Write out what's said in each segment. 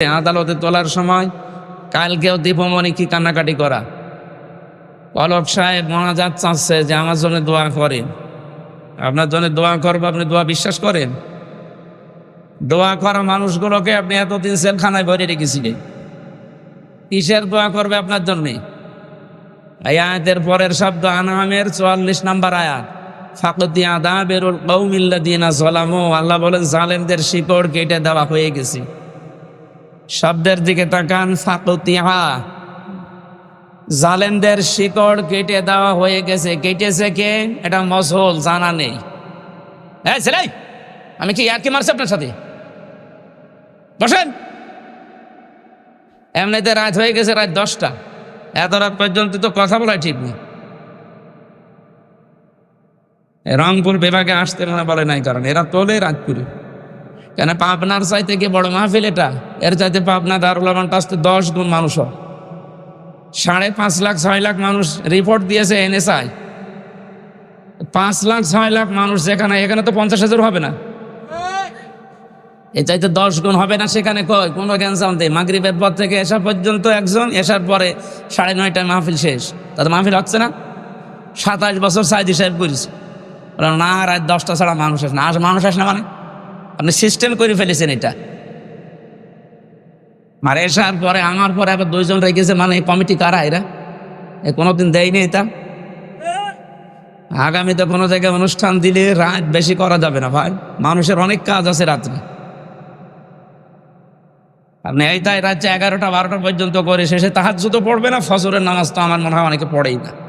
আদালতে তোলার সময় কালকেও দীপমণি কি কান্নাকাটি করা? পলক সাহেব মোনাজাত চাচ্ছে যে আমার জন্য দোয়া করেন। আপনার জন্য দোয়া করব, আপনি দোয়া বিশ্বাস করেন? দোয়া করা মানুষগুলোকে আপনি এতদিন সেলখানায় ভরে রেখেছিলেন। কিসের দোয়া করবে আপনার জন্যে? এই আয়াতের পরের শব্দ, আনামের চুয়াল্লিশ নাম্বার আয়াত, ফাকতি আদা বেরুল কৌমিল্লাদিনা জলামো আল্লাহ বলেন, জালেমদের শিকড় কেটে দেওয়া হয়ে গেছে। শব্দের দিকে তাকান ফাকতিয়া জালেমদের শিকড় কেটে দেওয়া হয়ে গেছে। কেটেছে কে? এটা মসল জানা নেই। হ্যাঁ ছেলে, আমি কি আর কি মারছি আপনার সাথে? বসেন। এমনিতে রাত হয়ে গেছে রাত দশটা। এত রাত পর্যন্ত তো কথা বলা ঠিক নেই। রংপুর বিভাগে আসতে না বলে নাই কারণ, এরা তোলে রাজপুরে। কেন পাবনার চাইতে কি বড় মাহফিল এটা? এর চাইতে পাবনা দারুল আমানটা আসতে দশ গুণ মানুষ হয়। সাড়ে পাঁচ লাখ, ছয় লাখ মানুষ রিপোর্ট দিয়েছে এনএসআই পাঁচ লাখ, ছয় লাখ মানুষ যেখানে, এখানে তো পঞ্চাশ হাজার হবে না। এ চাইতে দশ গুণ হবে না সেখানে কয় কোনো ক্যান্সার নেই। মাগরিবের পর থেকে এসা পর্যন্ত একজন, এসার পরে সাড়ে নয়টায় মাহফিল শেষ। তাদের মাহফিল হচ্ছে না? সাতাশ বছর সাইদি সাহেব করেছে। না, রাত দশটা ছাড়া মানুষ আসে না। আস মানুষ আসে না মানে? সিস্টেম করে ফেলেছেন এটা। মারে এসার পরে আমার পরে আবার দুইজন রেখেছে মানে কমিটি কারা এরা? এ কোনোদিন দেয়নি এটা। আগামীতে কোনো জায়গায় অনুষ্ঠান দিলে রাত বেশি করা যাবে না ভাই। মানুষের অনেক কাজ আছে রাত্রে। আপনি এই তাই রাত এগারোটা, বারোটা পর্যন্ত করে শেষে তাহার তো পড়বে না, ফজরের নামাজ তো আমার মনে হয় অনেকে পড়েই না।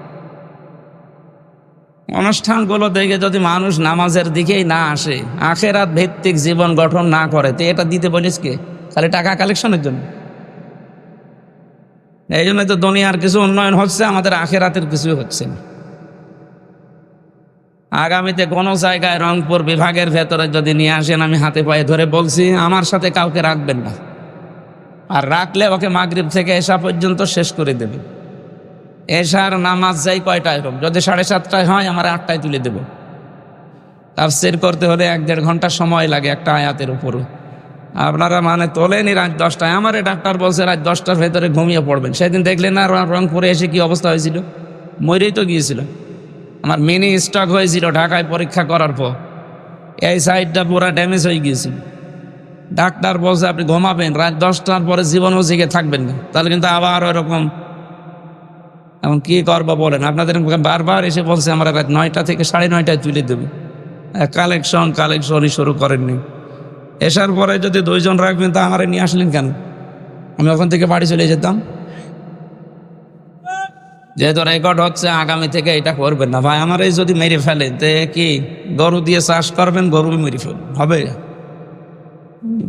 অনুষ্ঠানগুলো দেখে যদি মানুষ নামাজের দিকেই না আসে, আখেরাত ভিত্তিক জীবন গঠন না করে, তো এটা দিতে বলিস কে? খালি টাকা কালেকশনের জন্য। এই জন্য তো দুনিয়ার কিছু উন্নয়ন হচ্ছে, আমাদের আখেরাতের কিছু হচ্ছে না। আগামীতে কোনো জায়গায় রংপুর বিভাগের ভেতরে যদি নিয়ে আসেন, আমি হাতে পায়ে ধরে বলছি, আমার সাথে কাউকে রাখবেন না। আর রাখলে ওকে মাগরিব থেকে এসা পর্যন্ত শেষ করে দেবে। এশার নামাজ যাই কয়টায় হোক, যদি সাড়ে সাতটায় হয়, আমার আটটায় তুলে দেব। তাফসির করতে হলে এক দেড় ঘণ্টা সময় লাগে একটা আয়াতের উপরও আপনারা মানে তোলেনি রাত দশটায়। আমারে ডাক্তার বলছে, রাত দশটার ভেতরে ঘুমিয়ে পড়বেন। সেদিন দেখলেন না রংপুরে এসে কি অবস্থা হয়েছিল? মরেই তো গিয়েছিল। আমার মিনি স্টক হয়েছিল ঢাকায় পরীক্ষা করার পর। এই সাইডটা পুরো ড্যামেজ হয়ে গিয়েছিল। ডাক্তার বলছে, আপনি ঘুমাবেন, রাত দশটার পরে জীবনও জেগে থাকবেন না। তাহলে কিন্তু আবার ওরকম এখন কি করব বলেন? আপনাদের বারবার এসে বলছে, আমরা রাত নয়টা থেকে সাড়ে নয়টায় তুলে দেবে। কালেকশন, কালেকশনই শুরু করেননি। এসার পরে যদি দুইজন রাখবেন, তা আমারে নিয়ে আসলেন কেন? আমি ওখান থেকে বাড়ি চলে যেতাম। যেহেতু রেকর্ড হচ্ছে, আগামী থেকে এটা করবেন না। ভাই, আমার এই যদি মেরে ফেলে, তে কি গরু দিয়ে চাষ করবেন, গরু মেরে ফেলবেন হবে?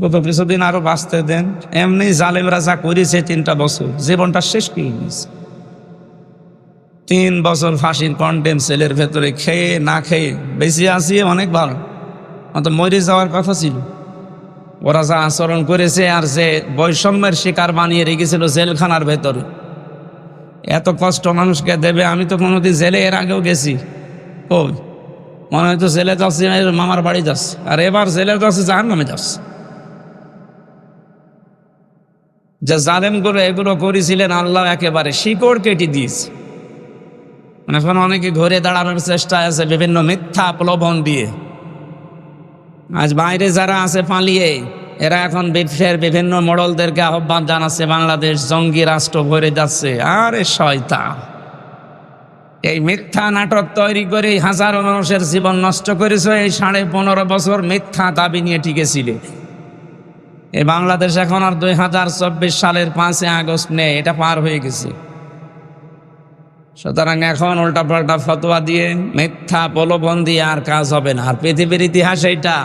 কত কিছুদিন আরও বাঁচতে দেন। এমনি জালেমরা যা করেছে তিনটা বছর, জীবনটা শেষ করে নিয়েছে তিন বছর ফাঁসির কন্টেম সেলের ভেতরে খেয়ে, না খেয়ে বেশি আসি অনেক ভালো অত মরে যাওয়ার কথা ছিল। ওরা যা আচরণ করেছে আর যে বৈষম্যের শিকার বানিয়ে রেখেছিল জেলখানার ভেতরে। এত কষ্ট মানুষকে দেবে, আমি তো কোনোদিন জেলে এর আগেও গেছি। ওই মনে হয়তো জেলে যাচ্ছি মামার বাড়ি যাচ্ছে। আর এবার জেলে যাচ্ছে জাহান নামে যাচ্ছে। যে জালেমগুলো এগুলো করেছিলেন, আল্লাহ একেবারে শিকড় কেটে দিয়েছে। মানে এখন অনেকে ঘুরে দাঁড়ানোর চেষ্টা আছে, বিভিন্ন মিথ্যা প্রলোভন দিয়ে। আজ বাইরে যারা আছে পালিয়ে, এরা এখন বিশ্বের বিভিন্ন মডলদেরকে আহ্বান জানাচ্ছে, বাংলাদেশ জঙ্গি রাষ্ট্র ভরে যাচ্ছে। আরে শয়তা এই মিথ্যা নাটক তৈরি করে হাজারো মানুষের জীবন নষ্ট করেছে, এই সাড়ে পনেরো বছর মিথ্যা দাবি নিয়ে টিকেছিলে। এই বাংলাদেশ এখন আর দুই হাজার চব্বিশ সালের পাঁচই আগস্ট নেই, এটা পার হয়ে গেছে। সুতরাং এখন উল্টাপাল্টা ফতোয়া দিয়ে মিথ্যা প্রলোভন দিয়ে আর কাজ হবে না। আর পৃথিবীর ইতিহাস এইটা।